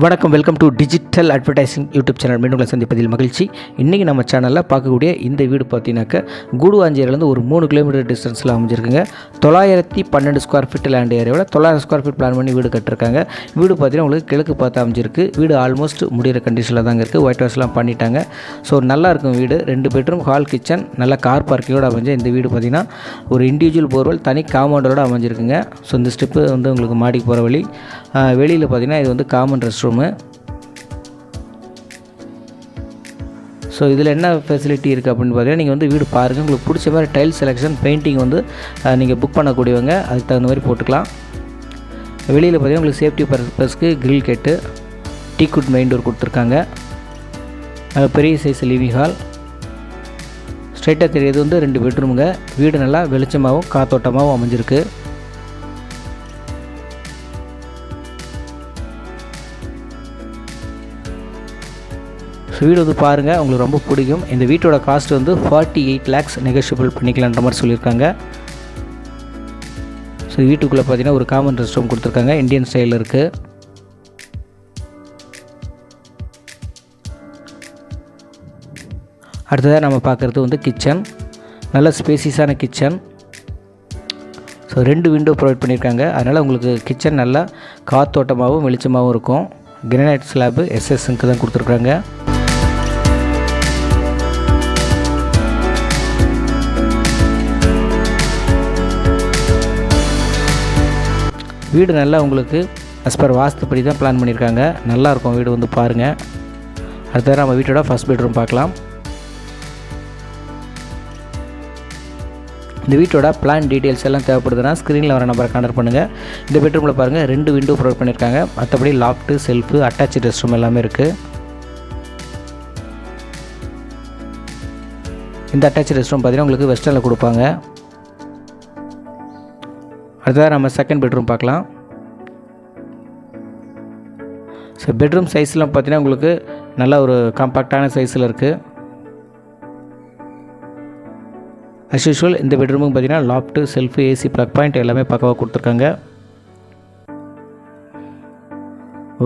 வணக்கம் welcome to digital advertising YouTube channel மீண்டும் உங்களை சந்திப்பதில் மகிழ்ச்சி. இன்றைக்கி நம்ம சேனலில் பார்க்கக்கூடிய இந்த வீடு பார்த்தீங்கன்னாக்க கூடுவாஞ்சேரியிலேருந்து ஒரு மூணு கிலோமீட்டர் டிஸ்டன்ஸில் அமைஞ்சிருக்குங்க. தொள்ளாயிரத்தி பன்னெண்டு ஸ்கொயர் ஃபீட் லேண்ட் ஏரியாவில் தொள்ளாயிரம் ஸ்கொயர் ஃபீட் பிளான் பண்ணி வீடு கட்டிருக்காங்க. வீடு பார்த்தீங்கன்னா உங்களுக்கு கிழக்கு பார்த்து அமைஞ்சிருக்கு. வீடு ஆல்மோஸ்ட் முடிகிற கண்டிஷனில் தாங்க இருக்குது ஒயிட் வாஷ்லாம் பண்ணிட்டாங்க. ஸோ நல்லா இருக்கும் வீடு. ரெண்டு பெட்ரூம் ஹால் கிச்சன் நல்ல கார் பார்க்கிங்கோட அமைஞ்ச இந்த வீடு பார்த்தீங்கன்னா ஒரு இண்டிவிஜுவல் போர்வெல் தனி காம்பவுண்டரோட அமைஞ்சிருக்குங்க. ஸோ இந்த ஸ்டெப்பு வந்து உங்களுக்கு மாடிக்கு போகிற வழி. வெளியில் பார்த்தீங்கன்னா இது வந்து காமன் ரெஸ்ட் ரூமு ஸோ இதில் என்ன ஃபெசிலிட்டி இருக்குது அப்படின்னு பார்த்தீங்கன்னா நீங்கள் வந்து வீடு பாருங்கள் உங்களுக்கு பிடிச்ச மாதிரி டைல் செலெக்ஷன் பெயிண்டிங் வந்து நீங்கள் புக் பண்ணக்கூடியவங்க அதுக்கு தகுந்த மாதிரி போட்டுக்கலாம். வெளியில் பார்த்தீங்கன்னா உங்களுக்கு சேஃப்டி பர்பஸ்க்கு கிரில் கேட்டு டீ குட் மெயின் டோர் கொடுத்துருக்காங்க. பெரிய சைஸ் லிவிங் ஹால் ஸ்ட்ரைட்டாக தெரியுது வந்து ரெண்டு பெட்ரூமுங்க வீடு நல்லா வெளிச்சமாகவும் காத்தோட்டமாகவும் அமைஞ்சிருக்கு. வீடு வந்து பாருங்கள் உங்களுக்கு ரொம்ப பிடிக்கும். இந்த வீட்டோட காஸ்ட் வந்து ஃபார்ட்டி எயிட் லேக்ஸ் நெகோஷியபிள் பண்ணிக்கலான்ற மாதிரி சொல்லியிருக்காங்க. ஸோ வீட்டுக்குள்ளே பார்த்தீங்கன்னா ஒரு காமன் ரெஸ்ட் ரூம் கொடுத்துருக்காங்க. இந்தியன் ஸ்டைலில் இருக்குது அடுத்ததாக நம்ம பார்க்குறது வந்து கிச்சன் நல்ல ஸ்பேசியஸான கிச்சன் ஸோ ரெண்டு விண்டோ ப்ரொவைட் பண்ணியிருக்காங்க. அதனால் உங்களுக்கு கிச்சன் நல்லா காத்தோட்டமாகவும் வெளிச்சமாகவும் இருக்கும். கிரனைட் ஸ்லாபு எஸ்எஸ்க்கு தான் கொடுத்துருக்குறாங்க வீடு நல்லா உங்களுக்கு அஸ் பர் வாஸ்துப்படி தான் பிளான் பண்ணியிருக்காங்க. நல்லாயிருக்கும் வீடு வந்து பாருங்கள் அடுத்தது நம்ம வீட்டோட ஃபஸ்ட் பெட்ரூம் பார்க்கலாம். இந்த வீட்டோட பிளான் டீட்டெயில்ஸ் எல்லாம் தேவைப்படுதுன்னா ஸ்க்ரீனில் வர நம்பரை கான்டர் பண்ணுங்கள் இந்த பெட்ரூமில் பாருங்கள் ரெண்டு விண்டோ ப்ரொவைட் பண்ணியிருக்காங்க. மற்றபடி loft shelf attach rest room எல்லாமே இருக்குது இந்த அட்டாச் ரெஸ்ட் ரூம் பார்த்தீங்கன்னா உங்களுக்கு வெஸ்டர்னில் கொடுப்பாங்க. அடுத்ததாக நம்ம செகண்ட் பெட்ரூம் பார்க்கலாம். ஸோ பெட்ரூம் சைஸ்லாம் பார்த்தீங்கன்னா உங்களுக்கு நல்ல ஒரு காம்பாக்டான சைஸில் இருக்குது அஸ் யூஷுவல் இந்த பெட்ரூமுக்கு பார்த்தீங்கன்னா loft shelf AC plug point எல்லாமே பக்கவாக கொடுத்துருக்காங்க.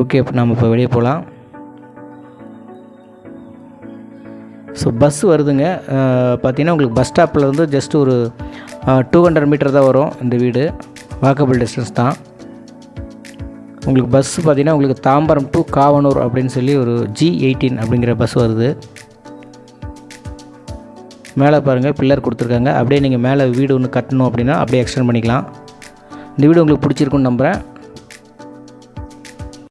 ஓகே இப்போ நம்ம இப்போ வெளியே போகலாம் ஸோ பஸ் வருதுங்க. பார்த்தீங்கன்னா உங்களுக்கு பஸ் ஸ்டாப்பில் இருந்து ஜஸ்ட் ஒரு டூ ஹண்ட்ரட் மீட்டர் தான் வரும் இந்த வீடு. வாக்கபிள் டிஸ்டன்ஸ் தான். உங்களுக்கு பஸ் பார்த்திங்கன்னா உங்களுக்கு தாம்பரம் டு காவனூர் அப்படின்னு சொல்லி ஒரு ஜி எயிட்டீன் அப்படிங்கிற பஸ் வருது. மேலே பாருங்கள் பில்லர் கொடுத்துருக்காங்க. அப்படியே நீங்கள் மேலே வீடு ஒன்று கட்டணும் அப்படின்னா அப்படியே எக்ஸ்டெண்ட் பண்ணிக்கலாம். இந்த வீடு உங்களுக்கு பிடிச்சிருக்குன்னு நம்புகிறேன்